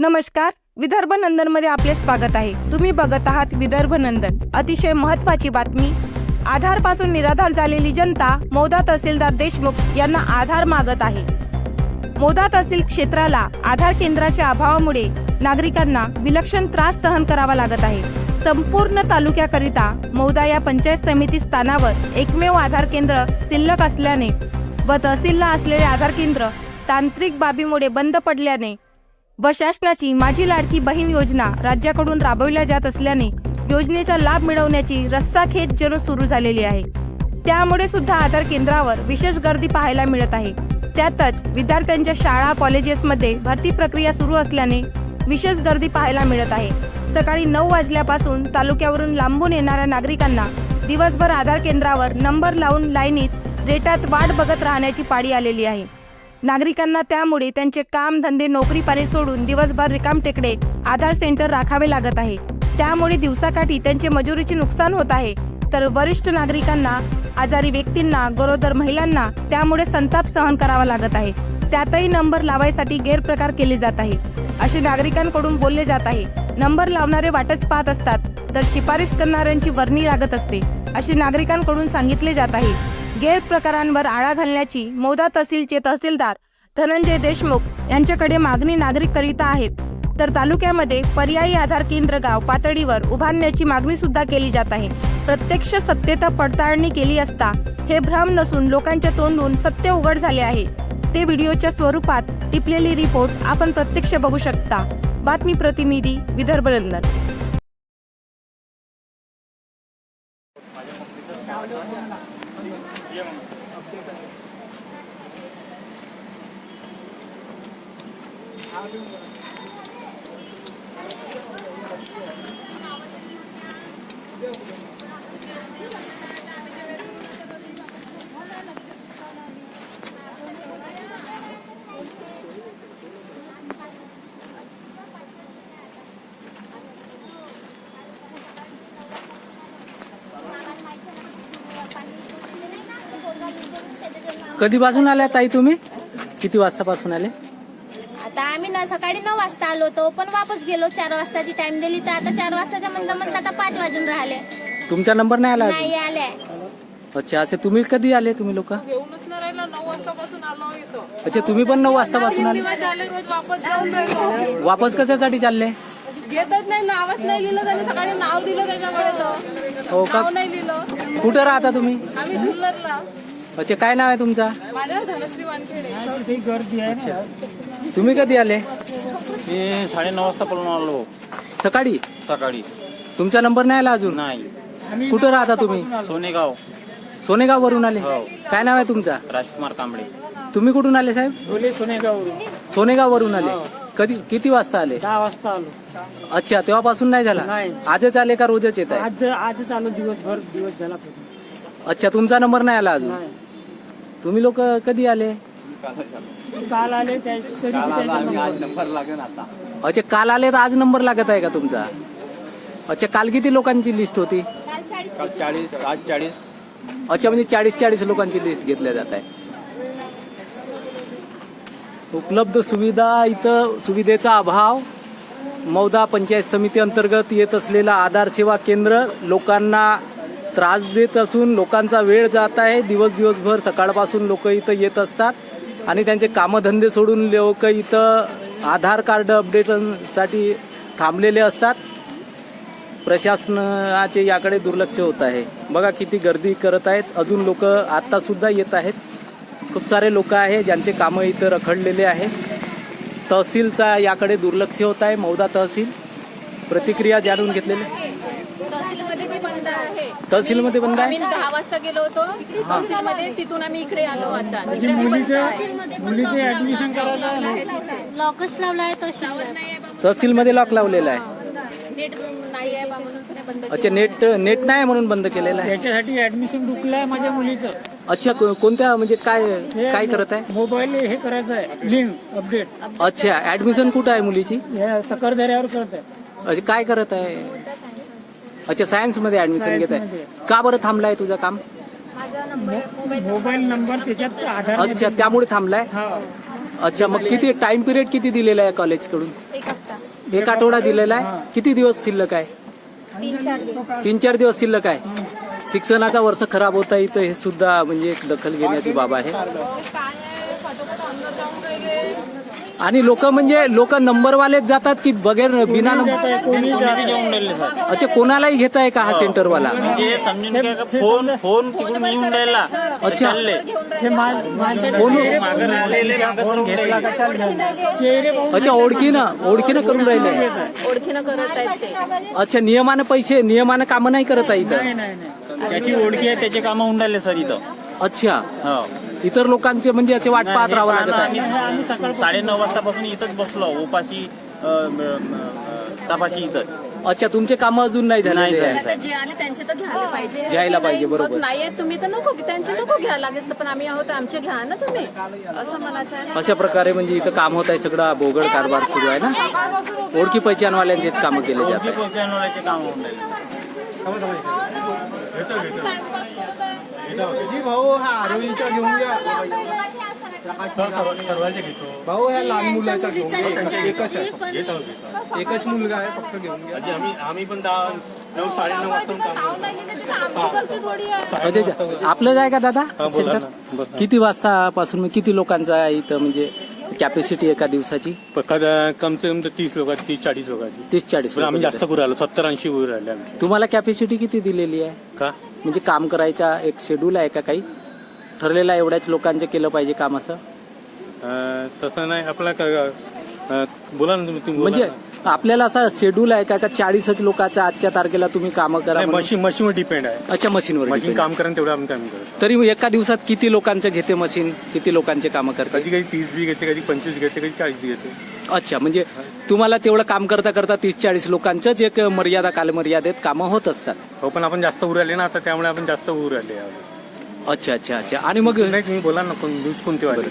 नमस्कार विदर्भ नंदनमध्ये आपले स्वागत आहे. तुम्ही बघत आहात विदर्भ नंदन. अतिशय महत्त्वाची बातमी. आधारपासून निराधार झालेली जनता मोदा तहसीलदार देशमुख यांना आधार मागत आहे. मोदा तहसील क्षेत्राला आधार केंद्राच्या अभावामुळे नागरिकांना विलक्षण त्रास सहन करावा लागत आहे. संपूर्ण तालुक्याकरिता मौदा या पंचायत समिती स्थानावर एकमेव आधार केंद्र शिल्लक असल्याने व तहसीलला असलेले आधार केंद्र तांत्रिक बाबीमुळे बंद पडल्याने व शासनाची माझी लाडकी बहीण योजना राज्याकडून राबवल्या जात असल्याने योजनेचा लाभ मिळवण्याची रस्साखेच जण सुरू झालेली आहे. त्यामुळे सुद्धा आधार केंद्रावर विशेष गर्दी पाहायला मिळत आहे. त्यातच विद्यार्थ्यांच्या शाळा कॉलेजेसमध्ये भरती प्रक्रिया सुरू असल्याने विशेष गर्दी पाहायला मिळत आहे. सकाळी नऊ वाजल्यापासून तालुक्यावरून लांबून येणाऱ्या नागरिकांना दिवसभर आधार केंद्रावर नंबर लावून लाईनीत रेटात वाट बघत राहण्याची पाळी आलेली आहे. नागरिकांना त्यामुळे त्यांचे काम धंदे नोकरी पाणी सोडून दिवसभर रिकाम टेकडे आधार सेंटर राखावे लागत आहे. त्यामुळे दिवसाकाठी त्यांचे मजुरीचे नुकसान होत आहे. तर वरिष्ठ नागरिकांना आजारी व्यक्तींना गरोदर महिलांना त्यामुळे संताप सहन करावा लागत आहे. त्यातही नंबर लावायसाठी गैरप्रकार केले जात आहे. असे नागरिकांकडून बोलले जात आहे. नंबर लावणारे वाटच पाहत असतात तर शिफारस करणाऱ्यांची वर्णी लागत असते असे नागरिकांकडून सांगितले जात आहे. गैरप्रकारांवर आळा घालण्याची मौदा तहसीलचे तहसीलदार धनंजय देशमुख यांच्याकडे मागणी नागरिक करीता आहेत. तर तालुक्यामध्ये पर्यायी आधार केंद्र गाव पातळीवर उभारण्याची मागणी सुद्धा केली जात आहे. प्रत्यक्ष सत्तेत पडताळणी केली असता हे भ्रम नसून लोकांच्या तोंडून सत्य उघड झाले आहे. ते व्हिडिओच्या स्वरूपात टिपलेली रिपोर्ट आपण प्रत्यक्ष बघू शकता. बातमी प्रतिनिधी विदर्भ लंदन कधीपासून आल्या ताई तुम्ही? किती वाजतापासून आले? आम्ही ना सकाळी नऊ वाजता आलो होतो पण वापस गेलो चार वाजताची टाइम दिली तर आता चार वाजताच्या म्हणता म्हणता आता पाच वाजून राहिले. तुमचा नंबर नाही आला अजून? नाही आले अच्छा असे तुम्ही कधी आले तुम्ही लोक? येऊनच नाही राहिला नऊ वाजतापासून आलो इथं. अच्छा तुम्ही पण नऊ वाजतापासून आले? दिवस झाले रोज वापस जाऊन राहिलो. वापस कशासाठी चालले? घेतच नाही नावच नाही लिहिलं त्याने सकाळी नाव दिलं तर. हो का? नाव नाही लिहिलं. कुठं राहता तुम्ही? आम्ही झुल्लरला अच्छा काय नाव आहे तुमचा? माझ्या धनश्री वानखेडे. तुम्ही कधी आले? मी साडेनऊ वाजता पळून आलो. सकाळी? सकाळी. तुमचा नंबर नाही आला अजून? नाही. कुठं राहता तुम्ही? सोनेगाव. सोनेगाव वरून आले? हो. काय नाव आहे तुमचा? राजकुमार कांबळे. तुम्ही कुठून आले साहेब? सोनेगाववरून. सोनेगाव वरून आले कधी किती वाजता आले? दहा वाजता आलो. अच्छा तेव्हापासून नाही झाला? नाही. आजच आले का रोजच येत आहे? आज आजच आलो दिवसभर दिवस झाला. पूर्ण. अच्छा तुमचा नंबर नाही आला अजून? नाही. तुम्ही लोक कधी आले? काल आले त्या तरी बी त्याचा नंबर. अच्छा काल आले तर आज नंबर लागत आहे का तुमचा? अच्छा काल किती लोकांची लिस्ट होती? काल चाळीस आज चाळीस. अच्छा म्हणजे चाळीस चाळीस लोकांची लिस्ट घेतल्या जात आहे. उपलब्ध सुविधा इथं सुविधेचा अभाव. मौदा पंचायत समिती अंतर्गत येत असलेला आधार सेवा केंद्र लोकांना त्रास देत असून लोकांचा वेळ जात आहे. दिवस दिवसभर सकाळपासून लोक इथं येत असतात. आणि त्यांचे कामधंदे सोडून लोक इथं आधार कार्ड अपडेटसाठी थांबलेले असतात. प्रशासनाचे याकडे दुर्लक्ष होत आहे. बघा किती गर्दी करत आहेत. अजून लोक आत्तासुद्धा सुद्धा येत आहेत. खूप सारे लोक आहे ज्यांचे कामं इथं रखडलेले आहे तहसीलचा याकडे दुर्लक्ष होत आहे. मौदा तहसील. प्रतिक्रिया जाणून घेतलेली. आहे. तहसीलमध्ये बंद आम्ही आहे दहा वाजता गेलो होतो. तहसीलमध्ये? तिथून आम्ही इकडे आलो आता. इकडे बी बंद आहे. मुलीचे ऍडमिशन करायचं आहे. लॉकच लावला आहे तो लावत नाही आहे बाबा. तहसीलमध्ये लॉक लावलेला आहे. नेट नाही आहे बा म्हणून सगळे बंद अच्छा नेट नेट नाही म्हणून बंद केलेलं आहे? याच्यासाठी ऍडमिशन डुकलंय माझ्या मुलीचं. अच्छा को- कोणत्या म्हणजे काय काय करत आहे? मोबाईल हे करायचं आहे. लिंक अपडेट अच्छा ऍडमिशन कुठं आहे मुलीची? हे सकरदऱ्यावर करत आहे. अच्छा काय करत आहे? अच्छा सायन्समध्ये ऍडमिशन घेत आहे सायन्समध्ये. का बरं थांबलाय तुझं काम? माझा नंबर मोबाईल मोबाईल नंबर त्याच्यात आधार अच्छा त्यामुळे थांबलाय? हा. अच्छा मग किती टाइम पिरियड किती दिलेला आहे कॉलेजकडून एक हप्ता. एक आठवडा दिलेला आहे? किती दिवस शिल्लक आहे? तीन चार दिवस. तीन चार दिवस शिल्लक आहे? शिक्षणाचा वर्ष खराब होता इथं हे सुद्धा म्हणजे एक दखल घेण्याची बाब आहे. आणि लोक म्हणजे लोक नंबरवालेच जातात की बगैर बिना नंबर कोणी घेऊन राहिले सर. अच्छा कोणालाही घेत आहे का हा सेंटरवाला? म्हणजे समजून घ्या का? फोन फोन तिकडून येऊन राहिला. अच्छा. चालले. हे मा- माणसाचे कोण- चेहरे मागं राहिलेले मागं फोन घेतला का चाल चेहरे पाहून अच्छा ओळखीनं ओळखीनं करून राहिले. ओळखीनं करत आहेत ते. अच्छा नियमानं पैसे नियमानं कामं नाही करत आहे नाही इथं नाही नाही. ज्याची ओळखी आहे त्याचे कामं होऊन राहिले सर इथं. अच्छा. हो. इतर लोकांचे म्हणजे असे वाट पाहत राहावं लागत आहे. आम्ही साडे नऊ वाजतापासून इथंच बसलो उपाशी अं, तपाशी इथं. अच्छा तुमचे कामं अजून नाही झालेले. नाही आहे आता जे आले त्यांचे तर घ्यायला पाहिजे. घ्यायला पाहिजे, मग बरोबर. नाही आहेत तुम्ही तर नको त्यांचे नको घ्या लागेल तर पण आम्ही आहोत आमचे घ्या ना तुम्ही. असं म्हणायचं आहे ना. अशा प्रकारे म्हणजे इथं काम होत आहे सगळा भोगड कारभार सुरू आहे ना? ओळखी पहिचानवाल्यांचेच कामं केले जात ओळखी आहे पोहोचवण्याचे काम होऊन राहिले. जी भाऊ हा आरोग्यचा घेऊन घ्या भाऊ ह्या लहान मुलाचा घेऊन घ्या एकच आहे. एकच मुलगा आहे फक्त घेऊन घ्या आम्ही आम्ही पण दहा नऊ साडे नऊ अच्छा अच्छा आपलंच आहे. का दादा? सेंटर किती वाजतापासून मग किती लोकांचं आहे इथं म्हणजे कॅपॅसिटी एका दिवसाची? कम से कम तर तीस लोक तीस चाळीस लोकांची. तीस चाळीस आम्ही जास्त करू राहिलो सत्तर ऐंशी करू राहिले आम्ही. तुम्हाला कॅपॅसिटी किती दिलेली आहे? का? म्हणजे काम करायचा एक शेड्यूल आहे का काही? ठरलेला एवढ्याच लोकांचे केलं पाहिजे काम असं? अं, तसं नाही. आपला क- अं, बोला ना तुम्ही तुम्ही बोला म्हणजे ना. आपल्याला असं शेड्यूल आहे का का चाळीसच लोकांचा आजच्या तारखेला तुम्ही कामं करा नाही, म्हणून? मशीन मशीनवर डिपेंड आहे. अच्छा मशीनवर मशीन depend. काम करेन तेवढं आम्ही काम करतो तरी एका दिवसात किती लोकांचं घेते मशीन किती लोकांचे कामं करते कधी कधी तीस बी घेते कधी पंचवीस घेते कधी चाळीस बी घेते. अच्छा म्हणजे तुम्हाला तेवढं काम करता करता तीस चाळीस लोकांचं जे एक मर्यादा कालमर्यादेत कामं होत असतात. हो पण आपण जास्त उर राहिले ना आता त्यामुळे आपण जास्त उर राहिले अच्छा अच्छा अच्छा. आणि मग नाही तुम्ही बोला ना कोण न्यूज कोणती वाली?